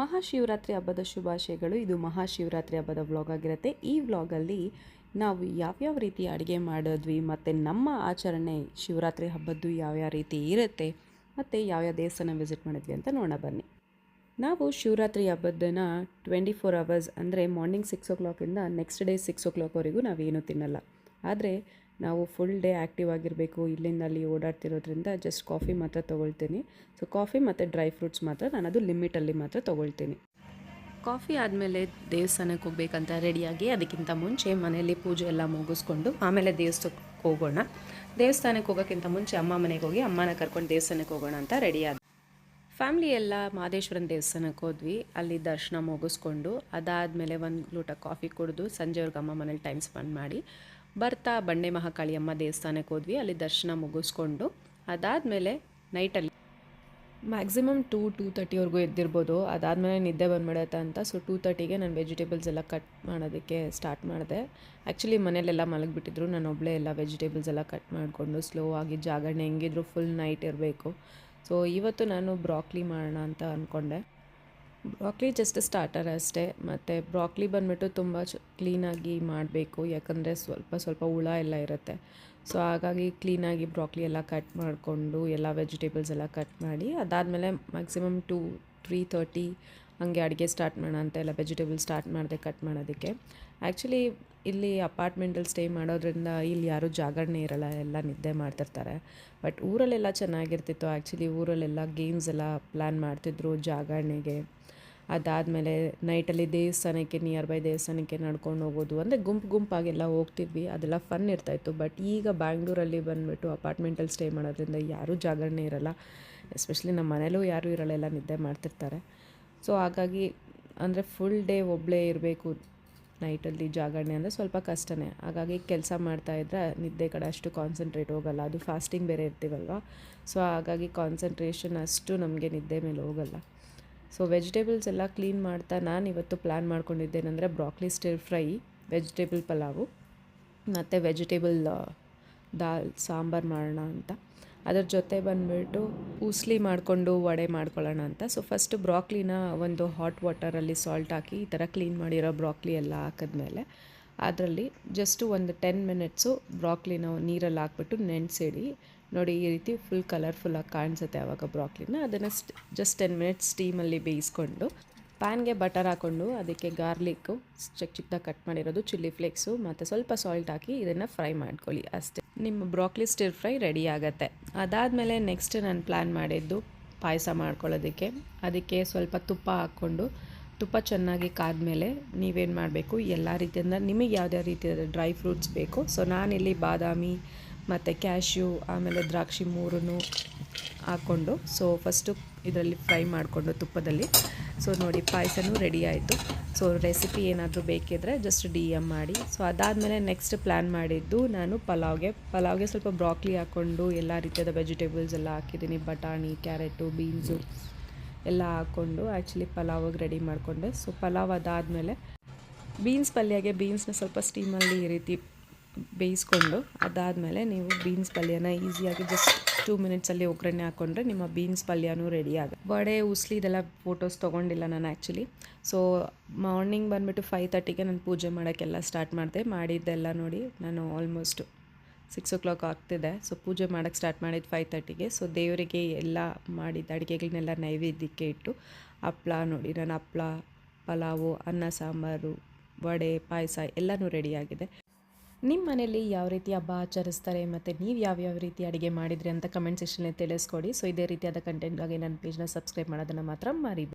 ಮಹಾಶಿವರಾತ್ರಿ ಹಬ್ಬದ ಶುಭಾಶಯಗಳು. ಇದು ಮಹಾಶಿವರಾತ್ರಿ ಹಬ್ಬದ ವ್ಲಾಗ್ ಆಗಿರುತ್ತೆ. ಈ ವ್ಲಾಗಲ್ಲಿ ನಾವು ಯಾವ್ಯಾವ ರೀತಿ ಅಡುಗೆ ಮಾಡಿದ್ವಿ, ಮತ್ತು ನಮ್ಮ ಆಚರಣೆ ಶಿವರಾತ್ರಿ ಹಬ್ಬದ್ದು ಯಾವ್ಯಾವ ರೀತಿ ಇರುತ್ತೆ, ಮತ್ತು ಯಾವ್ಯಾವ ದೇವಸ್ಥಾನ ವಿಸಿಟ್ ಮಾಡಿದ್ವಿ ಅಂತ ನೋಡೋಣ ಬನ್ನಿ. ನಾವು ಶಿವರಾತ್ರಿ ಹಬ್ಬದನ್ನ ಟ್ವೆಂಟಿ ಫೋರ್ ಅವರ್ಸ್ ಅಂದರೆ ಮಾರ್ನಿಂಗ್ ಸಿಕ್ಸ್ ಓ ಕ್ಲಾಕಿಂದ ನೆಕ್ಸ್ಟ್ ಡೇ ಸಿಕ್ಸ್ ಓ ಕ್ಲಾಕ್ವರೆಗೂ ನಾವೇನು ತಿನ್ನಲ್ಲ. ಆದರೆ ನಾವು ಫುಲ್ ಡೇ ಆ್ಯಕ್ಟಿವ್ ಆಗಿರಬೇಕು, ಇಲ್ಲಿಂದ ಅಲ್ಲಿ ಓಡಾಡ್ತಿರೋದ್ರಿಂದ ಜಸ್ಟ್ ಕಾಫಿ ಮಾತ್ರ ತೊಗೊಳ್ತೀನಿ. ಸೊ ಕಾಫಿ ಮತ್ತು ಡ್ರೈ ಫ್ರೂಟ್ಸ್ ಮಾತ್ರ ನಾನು ಅದು ಲಿಮಿಟಲ್ಲಿ ಮಾತ್ರ ತೊಗೊಳ್ತೀನಿ. ಕಾಫಿ ಆದಮೇಲೆ ದೇವಸ್ಥಾನಕ್ಕೆ ಹೋಗ್ಬೇಕಂತ ರೆಡಿಯಾಗಿ ಅದಕ್ಕಿಂತ ಮುಂಚೆ ಮನೆಯಲ್ಲಿ ಪೂಜೆ ಎಲ್ಲ ಮುಗಿಸ್ಕೊಂಡು ಆಮೇಲೆ ದೇವಸ್ಥಾನಕ್ಕೆ ಹೋಗೋಣ. ದೇವಸ್ಥಾನಕ್ಕೆ ಹೋಗೋಕ್ಕಿಂತ ಮುಂಚೆ ಅಮ್ಮ ಮನೆಗೆ ಹೋಗಿ ಅಮ್ಮನ ಕರ್ಕೊಂಡು ದೇವಸ್ಥಾನಕ್ಕೆ ಹೋಗೋಣ ಅಂತ ರೆಡಿ ಆದ ಫ್ಯಾಮ್ಲಿ ಎಲ್ಲ ಮಹದೇಶ್ವರನ ದೇವಸ್ಥಾನಕ್ಕೆ ಹೋದ್ವಿ. ಅಲ್ಲಿ ದರ್ಶನ ಮುಗಿಸ್ಕೊಂಡು ಅದಾದಮೇಲೆ ಒಂದು ಲೂಟ ಕಾಫಿ ಕುಡಿದು ಸಂಜೆವರೆಗೆ ಅಮ್ಮ ಮನೇಲಿ ಟೈಮ್ ಸ್ಪೆಂಡ್ ಮಾಡಿ. ಬರ್ತಾ ಬಂಡೆ ಮಹಾಕಾಳಿಯಮ್ಮ ದೇವಸ್ಥಾನಕ್ಕೆ ಹೋದ್ವಿ. ಅಲ್ಲಿ ದರ್ಶನ ಮುಗಿಸ್ಕೊಂಡು ಅದಾದಮೇಲೆ ನೈಟಲ್ಲಿ ಮ್ಯಾಕ್ಸಿಮಮ್ ಟೂ ಟೂ ತರ್ಟಿವರೆಗೂ ಎದ್ದಿರ್ಬೋದು. ಅದಾದಮೇಲೆ ನಿದ್ದೆ ಬಂದ್ಬಿಡತ್ತೆ ಅಂತ. ಸೊ ಟೂ ತರ್ಟಿಗೆ ನಾನು ವೆಜಿಟೇಬಲ್ಸ್ ಎಲ್ಲ ಕಟ್ ಮಾಡೋದಕ್ಕೆ ಸ್ಟಾರ್ಟ್ ಮಾಡಿದೆ. ಆ್ಯಕ್ಚುಲಿ ಮನೇಲೆಲ್ಲ ಮಲಗಿಬಿಟ್ಟಿದ್ರು. ನಾನು ಒಬ್ಬಳೇ ಎಲ್ಲ ವೆಜಿಟೇಬಲ್ಸ್ ಎಲ್ಲ ಕಟ್ ಮಾಡಿಕೊಂಡು ಸ್ಲೋ ಆಗಿ ಜಾಗರಣೆ ಹೆಂಗಿದ್ರು ಫುಲ್ ನೈಟ್ ಇರಬೇಕು. ಸೊ ಇವತ್ತು ನಾನು ಬ್ರಾಕ್ಲಿ ಮಾಡೋಣ ಅಂತ ಅಂದ್ಕೊಂಡೆ ಬ್ರಾಕ್ಲಿ ಜಸ್ಟ್ ಸ್ಟಾರ್ಟರ್ ಅಷ್ಟೇ. ಮತ್ತು ಬ್ರಾಕ್ಲಿ ಬಂದುಬಿಟ್ಟು ತುಂಬ ಚ ಕ್ಲೀನಾಗಿ ಮಾಡಬೇಕು. ಯಾಕಂದರೆ ಸ್ವಲ್ಪ ಸ್ವಲ್ಪ ಹುಳ ಎಲ್ಲ ಇರುತ್ತೆ. ಸೊ ಹಾಗಾಗಿ ಕ್ಲೀನಾಗಿ ಬ್ರಾಕ್ಲಿ ಎಲ್ಲ ಕಟ್ ಮಾಡಿಕೊಂಡು, ಎಲ್ಲ ವೆಜಿಟೇಬಲ್ಸ್ ಎಲ್ಲ ಕಟ್ ಮಾಡಿ, ಅದಾದಮೇಲೆ ಮ್ಯಾಕ್ಸಿಮಮ್ ಟು ತ್ರೀ ತರ್ಟಿ ಹಂಗೆ ಅಡುಗೆ ಸ್ಟಾರ್ಟ್ ಮಾಡೋಣ ಅಂತ ಎಲ್ಲ ವೆಜಿಟೇಬಲ್ ಸ್ಟಾರ್ಟ್ ಮಾಡಿದೆ ಕಟ್ ಮಾಡೋದಕ್ಕೆ. ಆ್ಯಕ್ಚುಲಿ ಇಲ್ಲಿ ಅಪಾರ್ಟ್ಮೆಂಟಲ್ಲಿ ಸ್ಟೇ ಮಾಡೋದ್ರಿಂದ ಇಲ್ಲಿ ಯಾರೂ ಜಾಗರಣೆ ಇರಲ್ಲ, ಎಲ್ಲ ನಿದ್ದೆ ಮಾಡ್ತಿರ್ತಾರೆ. ಬಟ್ ಊರಲ್ಲೆಲ್ಲ ಚೆನ್ನಾಗಿರ್ತಿತ್ತು. ಆ್ಯಕ್ಚುಲಿ ಊರಲ್ಲೆಲ್ಲ ಗೇಮ್ಸ್ ಎಲ್ಲ ಪ್ಲ್ಯಾನ್ ಮಾಡ್ತಿದ್ರು ಜಾಗರಣೆಗೆ. ಅದಾದಮೇಲೆ ನೈಟಲ್ಲಿ ದೇವಸ್ಥಾನಕ್ಕೆ ನಿಯರ್ ಬೈ ದೇವಸ್ಥಾನಕ್ಕೆ ನಡ್ಕೊಂಡು ಹೋಗೋದು. ಅಂದರೆ ಗುಂಪು ಗುಂಪಾಗೆಲ್ಲ ಹೋಗ್ತಿದ್ವಿ. ಅದೆಲ್ಲ ಫನ್ ಇರ್ತಾಯಿತ್ತು ಬಟ್ ಈಗ ಬ್ಯಾಂಗ್ಳೂರಲ್ಲಿ ಬಂದುಬಿಟ್ಟು ಅಪಾರ್ಟ್ಮೆಂಟಲ್ಲಿ ಸ್ಟೇ ಮಾಡೋದ್ರಿಂದ ಯಾರೂ ಜಾಗರಣೆ ಇರಲ್ಲ. ಎಸ್ಪೆಷಲಿ ನಮ್ಮ ಮನೇಲೂ ಯಾರೂ ಇರಲ್ಲ, ಎಲ್ಲ ನಿದ್ದೆ ಮಾಡ್ತಿರ್ತಾರೆ. ಸೊ ಹಾಗಾಗಿ ಅಂದರೆ ಫುಲ್ ಡೇ ಒಬ್ಬಳೇ ಇರಬೇಕು ನೈಟಲ್ಲಿ ಜಾಗರಣೆ ಅಂದರೆ ಸ್ವಲ್ಪ ಕಷ್ಟನೇ. ಹಾಗಾಗಿ ಕೆಲಸ ಮಾಡ್ತಾಯಿದ್ರೆ ನಿದ್ದೆ ಕಡೆ ಅಷ್ಟು ಕಾನ್ಸಂಟ್ರೇಟ್ ಹೋಗಲ್ಲ. ಅದು ಫಾಸ್ಟಿಂಗ್ ಬೇರೆ ಇರ್ತೀವಲ್ವ? ಸೊ ಹಾಗಾಗಿ ಕಾನ್ಸಂಟ್ರೇಷನ್ ಅಷ್ಟು ನಮಗೆ ನಿದ್ದೆ ಮೇಲೆ ಹೋಗಲ್ಲ. ಸೊ ವೆಜಿಟೇಬಲ್ಸ್ ಎಲ್ಲ ಕ್ಲೀನ್ ಮಾಡ್ತಾ ನಾನು ಇವತ್ತು plan ಮಾಡ್ಕೊಂಡಿದ್ದೇನೆಂದರೆ broccoli stir fry vegetable pulao ಮತ್ತು ವೆಜಿಟೇಬಲ್ ದಾಲ್, ಸಾಂಬಾರು ಮಾಡೋಣ ಅಂತ. ಅದ್ರ ಜೊತೆ ಬಂದುಬಿಟ್ಟು ಉಸ್ಲಿ ಮಾಡಿಕೊಂಡು ವಡೆ ಮಾಡ್ಕೊಳ್ಳೋಣ ಅಂತ. ಸೊ ಫಸ್ಟ್ ಬ್ರಾಕ್ಲಿನ ಒಂದು ಹಾಟ್ ವಾಟರಲ್ಲಿ ಸಾಲ್ಟ್ ಹಾಕಿ ಈ ಥರ ಕ್ಲೀನ್ ಮಾಡಿರೋ ಬ್ರಾಕ್ಲಿ ಎಲ್ಲ ಹಾಕಿದ್ಮೇಲೆ ಅದರಲ್ಲಿ ಜಸ್ಟು ಒಂದು ಟೆನ್ ಮಿನಿಟ್ಸು ಬ್ರಾಕ್ಲಿನ ನೀರಲ್ಲಿ ಹಾಕ್ಬಿಟ್ಟು ನೆನೆಸಿಡಿ. ನೋಡಿ, ಈ ರೀತಿ ಫುಲ್ ಕಲರ್ಫುಲ್ಲಾಗಿ ಕಾಣಿಸುತ್ತೆ ಆವಾಗ ಬ್ರಾಕ್ಲಿನ. ಅದನ್ನು ಸ್ಟ್ ಜಸ್ಟ್ ಟೆನ್ ಮಿನಿಟ್ಸ್ ಸ್ಟೀಮಲ್ಲಿ ಬೇಯಿಸ್ಕೊಂಡು ಪ್ಯಾನ್ಗೆ ಬಟರ್ ಹಾಕ್ಕೊಂಡು ಅದಕ್ಕೆ ಗಾರ್ಲಿಕ್ಕು ಚಿಕ್ಕ ಚಿಕ್ಕದಾಗಿ ಕಟ್ ಮಾಡಿರೋದು ಚಿಲ್ಲಿ ಫ್ಲೇಕ್ಸು ಮತ್ತು ಸ್ವಲ್ಪ ಸಾಲ್ಟ್ ಹಾಕಿ ಇದನ್ನು ಫ್ರೈ ಮಾಡ್ಕೊಳ್ಳಿ ಅಷ್ಟೇ. ನಿಮ್ಮ ಬ್ರಾಕ್ಲಿ ಸ್ಟಿರ್ ಫ್ರೈ ರೆಡಿ ಆಗುತ್ತೆ. ಅದಾದಮೇಲೆ ನೆಕ್ಸ್ಟ್ ನಾನು ಪ್ಲ್ಯಾನ್ ಮಾಡಿದ್ದು ಪಾಯಸ ಮಾಡ್ಕೊಳ್ಳೋದಕ್ಕೆ. ಅದಕ್ಕೆ ಸ್ವಲ್ಪ ತುಪ್ಪ ಹಾಕ್ಕೊಂಡು ತುಪ್ಪ ಚೆನ್ನಾಗಿ ಕಾದ್ಮೇಲೆ ನೀವೇನು ಮಾಡಬೇಕು? ಎಲ್ಲ ರೀತಿಯಿಂದ ನಿಮಗೆ ಯಾವುದೇ ರೀತಿಯಾದ ಡ್ರೈ ಫ್ರೂಟ್ಸ್ ಬೇಕು? ಸೊ ನಾನಿಲ್ಲಿ ಬಾದಾಮಿ ಮತ್ತು ಕ್ಯಾಶ್ಯೂ, ಆಮೇಲೆ ದ್ರಾಕ್ಷಿ ಮೂರನ್ನು ಹಾಕ್ಕೊಂಡು, ಸೊ ಫಸ್ಟು ಇದರಲ್ಲಿ ಫ್ರೈ ಮಾಡಿಕೊಂಡು ತುಪ್ಪದಲ್ಲಿ ಸೊ ನೋಡಿ ಪಾಯಸನೂ ರೆಡಿ ಆಯಿತು. ಸೊ ರೆಸಿಪಿ ಏನಾದರೂ ಬೇಕಿದ್ರೆ ಜಸ್ಟ್ ಡಿ ಎಂ ಮಾಡಿ. ಸೊ ಅದಾದಮೇಲೆ ನೆಕ್ಸ್ಟ್ ಪ್ಲ್ಯಾನ್ ಮಾಡಿದ್ದು ನಾನು ಪಲಾವ್ಗೆ. ಪಲಾವ್ಗೆ ಸ್ವಲ್ಪ ಬ್ರಾಕ್ಲಿ ಹಾಕ್ಕೊಂಡು ಎಲ್ಲ ರೀತಿಯಾದ ವೆಜಿಟೇಬಲ್ಸ್ ಎಲ್ಲ ಹಾಕಿದ್ದೀನಿ. ಬಟಾಣಿ ಕ್ಯಾರೆಟು ಬೀನ್ಸು ಎಲ್ಲ ಹಾಕ್ಕೊಂಡು ಆ್ಯಕ್ಚುಲಿ ಪಲಾವಿಗೆ ರೆಡಿ ಮಾಡಿಕೊಂಡೆ. ಸೊ ಪಲಾವ್ ಅದಾದಮೇಲೆ ಬೀನ್ಸ್ ಪಲ್ಯಗೆ ಬೀನ್ಸ್ನ ಸ್ವಲ್ಪ ಸ್ಟೀಮಲ್ಲಿ ಈ ರೀತಿ ಬೇಯಿಸ್ಕೊಂಡು ಅದಾದಮೇಲೆ ನೀವು ಬೀನ್ಸ್ ಪಲ್ಯನ ಈಸಿಯಾಗಿ ಜಸ್ಟ್ ಟೂ ಮಿನಿಟ್ಸಲ್ಲಿ ಒಗ್ಗರಣೆ ಹಾಕ್ಕೊಂಡ್ರೆ ನಿಮ್ಮ ಬೀನ್ಸ್ ಪಲ್ಯನೂ ರೆಡಿ ಆಗುತ್ತೆ. ವಡೆ, ಉಸ್ಲಿ ಇದೆಲ್ಲ ಫೋಟೋಸ್ ತೊಗೊಂಡಿಲ್ಲ ನಾನು ಆ್ಯಕ್ಚುಲಿ ಸೊ ಮಾರ್ನಿಂಗ್ ಬಂದುಬಿಟ್ಟು ಫೈವ್ ತರ್ಟಿಗೆ ನಾನು ಪೂಜೆ ಮಾಡೋಕ್ಕೆಲ್ಲ ಸ್ಟಾರ್ಟ್ ಮಾಡಿದೆ. ಮಾಡಿದ್ದೆಲ್ಲ ನೋಡಿ ನಾನು ಆಲ್ಮೋಸ್ಟ್ ಸಿಕ್ಸ್ ಓ ಕ್ಲಾಕ್ ಆಗ್ತಿದೆ. ಸೊ ಪೂಜೆ ಮಾಡೋಕ್ಕೆ ಸ್ಟಾರ್ಟ್ ಮಾಡಿದ್ದು ಫೈವ್ ತರ್ಟಿಗೆ ಸೊ ದೇವರಿಗೆ ಎಲ್ಲ ಮಾಡಿದ್ದ ಅಡುಗೆಗಳನ್ನೆಲ್ಲ ನೈವೇದ್ಯಕ್ಕೆ ಇಟ್ಟು ಹಪ್ಳ ನೋಡಿ, ನಾನು ಹಪ್ಳ, ಪಲಾವು, ಅನ್ನ, ಸಾಂಬಾರು, ವಡೆ, ಪಾಯಸ ಎಲ್ಲನೂ ರೆಡಿಯಾಗಿದೆ ನಿಮ್ಮ ಮನೇಲಿ ಯಾವ ರೀತಿ ಹಬ್ಬ ಆಚರಿಸ್ತಾರೆ ಮತ್ತು ನೀವು ಯಾವ್ಯಾವ ರೀತಿ ಅಡುಗೆ ಮಾಡಿದ್ರಿ ಅಂತ ಕಮೆಂಟ್ ಸೆಕ್ಷನಲ್ಲಿ ತಿಳಿಸ್ಕೊಡಿ. ಸೊ ಇದೇ ರೀತಿಯಾದ ಕಂಟೆಂಟ್ಗಾಗಿ ನನ್ನ ಪೇಜ್ನ ಸಬ್ಸ್ಕ್ರೈಬ್ ಮಾಡೋದನ್ನು ಮಾತ್ರ ಮರಿಬೇಡಿ